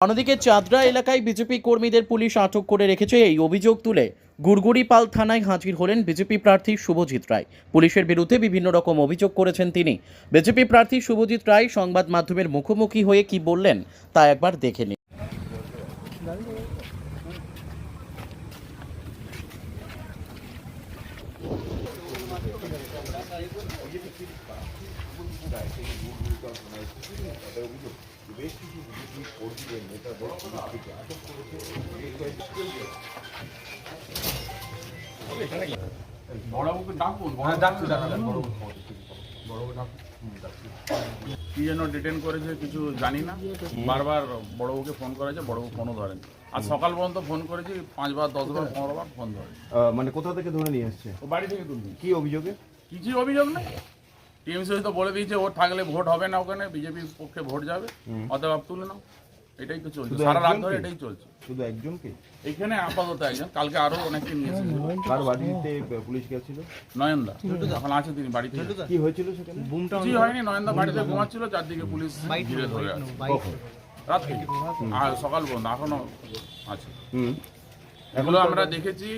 অন্যদিকে চাঁদরা এলাকায় বিজেপি কর্মীদের পুলিশ আটক করে রেখেছে এই অভিযোগ তুলে গুড়গুড়িপাল থানায় হাজির হলেন বিজেপি প্রার্থী শুভজিৎ রায়। পুলিশের বিরুদ্ধে বিভিন্ন রকম অভিযোগ করেছেন তিনি। বিজেপি প্রার্থী শুভজিৎ রায় সংবাদ মাধ্যমের মুখোমুখি হয়ে কি বললেন তা একবার দেখে নিন। হ্যাঁ, ডাকুন। কি যেন ডিটেন করেছে কিছু জানি না। বারবার বড়বাবুকে ফোন করেছে বড়বাবু ফোনও ধরেন। আর সকাল পর্যন্ত ফোন করেছি পাঁচবার দশবার পনেরো বার ফোন ধরে মানে কোথা থেকে ধরে নিয়ে আসছে ও বাড়ি থেকে তুলবি। কি অভিযোগে? কিছু অভিযোগ নেই টিএমসি তো বলে দিয়েছে ওর থাকলে ভোট হবে না ওখানে বিজেপির পক্ষে ভোট যাবে অতএব তুলে নাও। এটাই তো চলছে সারা রাত ধরে এটাই চলছে। শুধু একজনকে এখানে আপাতত একজন কালকে আরও অনেককে নিয়ে কার বাড়িতে পুলিশ গেছিল? নয়নদা এখন আছে তিনি বাড়িতে। কি হয়েছিল সেখানে? কিছুই হয়নি। নয়নদা বাড়িতে ঘুমাচ্ছিল চারদিকে পুলিশ ঘিরে ধরে আছে। রাত থেকে। আর সকাল পর্যন্ত এখনও আছে। হুম। এগুলো আমরা দেখেছি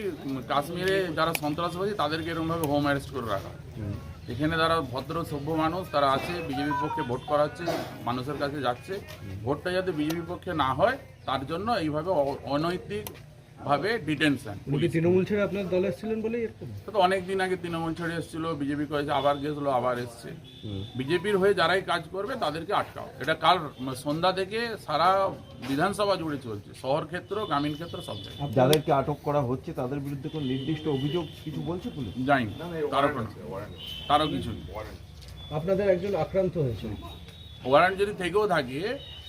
কাশ্মীরে যারা সন্ত্রাসবাদী তাদেরকে এরকমভাবে হোম অ্যারেস্ট করে রাখা। হয়। এখানে তারা ভদ্র, সভ্য মানুষ, তারা আছে, বিজেপির পক্ষে ভোট করাচ্ছে, মানুষের কাছে যাচ্ছে। ভোটটা যাতে বিজেপির পক্ষে না হয়, তার জন্য এইভাবে অনৈতিক ভাবে ডিটেনশন উনি তৃণমূল ছেড়ে আপনার দলে এসেছিলেন বলে এরকম? তো অনেক দিন আগে তৃণমূল ছেড়ে এসেছিল বিজেপি করেছে আবার গেছিল আবার এসছে। বিজেপির হয়ে যারাই কাজ করবে তাদেরকে আটকাও। এটা কাল সন্ধ্যা থেকে সারা বিধানসভা জুড়ে চলছে শহর ক্ষেত্র গ্রামীণ ক্ষেত্র সব জায়গায়। যাদেরকে আটক করা হচ্ছে তাদের বিরুদ্ধে কোনো নির্দিষ্ট অভিযোগ কিছু বলছে পুলিশ? যাই তারও কোনো। তারও কিছু নেই। আপনাদের একজন আক্রান্ত হয়েছে ওয়ারেন্ট যদি থেকেও থাকে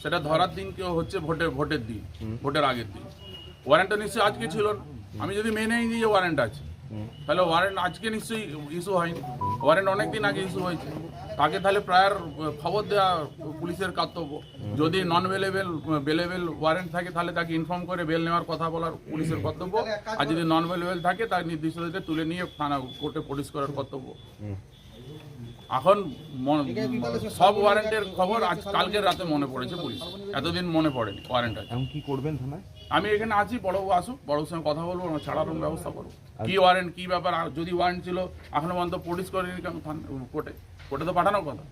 সেটা ধরার দিন কেউ হচ্ছে ভোটের ভোটের দিন ভোটের আগের দিন। ওয়ারেন্টটা নিশ্চয়ই আজকে ছিল আমি যদি মেনেই নিই যে ওয়ারেন্ট আছে, তাহলে ওয়ারেন্ট আজকে নিশ্চয়ই ইস্যু হয়নি। ওয়ারেন্ট অনেকদিন আগে ইস্যু হয়েছে। তাকে তাহলে প্রায়র খবর দেওয়া পুলিশের কর্তব্য। যদি নন বেলেবেল বেলেবেল ওয়ারেন্ট থাকে, তাহলে তাকে ইনফর্ম করে বেল নেওয়ার কথা বলার পুলিশের কর্তব্য। আর যদি নন বেলেবেল থাকে, তার নির্দিষ্ট তুলে নিয়ে থানা কোর্টে পুলিশ করার কর্তব্য। এখন সব ওয়ারেন্টের খবর আজ কালকের রাতে মনে পড়েছে পুলিশ। এতদিন মনে পড়েনি ওয়ারেন্ট আছে এখন কি করবেন থানায়? আমি এখানে আছি বড়বাবু আসুক বড়বাবুর সঙ্গে কথা বলব আমরা ছাড়ানোর ব্যবস্থা করব। কি ওয়ারেন্ট কি ব্যাপার আর যদি ওয়ারেন্ট ছিল এখনও পর্যন্ত পুলিশ করেনি কেন কোর্টে? কোর্টে তো পাঠানোর কথা।